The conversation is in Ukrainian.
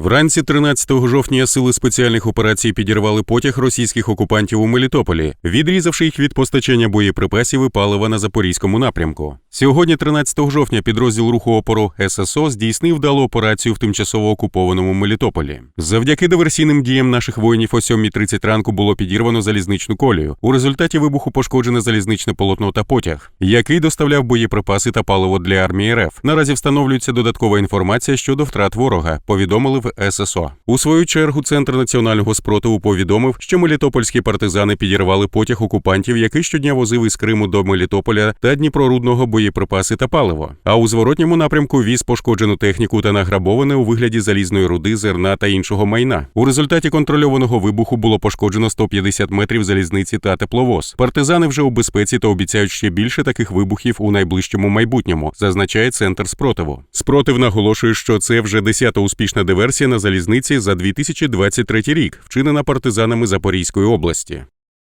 Вранці 13 жовтня сили спеціальних операцій підірвали потяг російських окупантів у Мелітополі, відрізавши їх від постачання боєприпасів і палива на запорізькому напрямку. Сьогодні, 13 жовтня, підрозділ руху опору ССО здійснив вдалу операцію в тимчасово окупованому Мелітополі. Завдяки диверсійним діям наших воїнів о 7.30 ранку було підірвано залізничну колію. У результаті вибуху пошкоджене залізничне полотно та потяг, який доставляв боєприпаси та паливо для армії РФ. Наразі встановлюється додаткова інформація щодо втрат ворога. Повідомили в ССО. У свою чергу Центр національного спротиву повідомив, що мелітопольські партизани підірвали потяг окупантів, який щодня возив із Криму до Мелітополя та Дніпрорудного боєприпаси та паливо. А у зворотньому напрямку віз пошкоджену техніку та награбоване у вигляді залізної руди, зерна та іншого майна. У результаті контрольованого вибуху було пошкоджено 150 метрів залізниці та тепловоз. Партизани вже у безпеці та обіцяють ще більше таких вибухів у найближчому майбутньому, зазначає центр спротиву. Спротив наголошує, що це вже десята успішна диверсія на залізниці за 2023 рік, вчинена партизанами Запорізької області.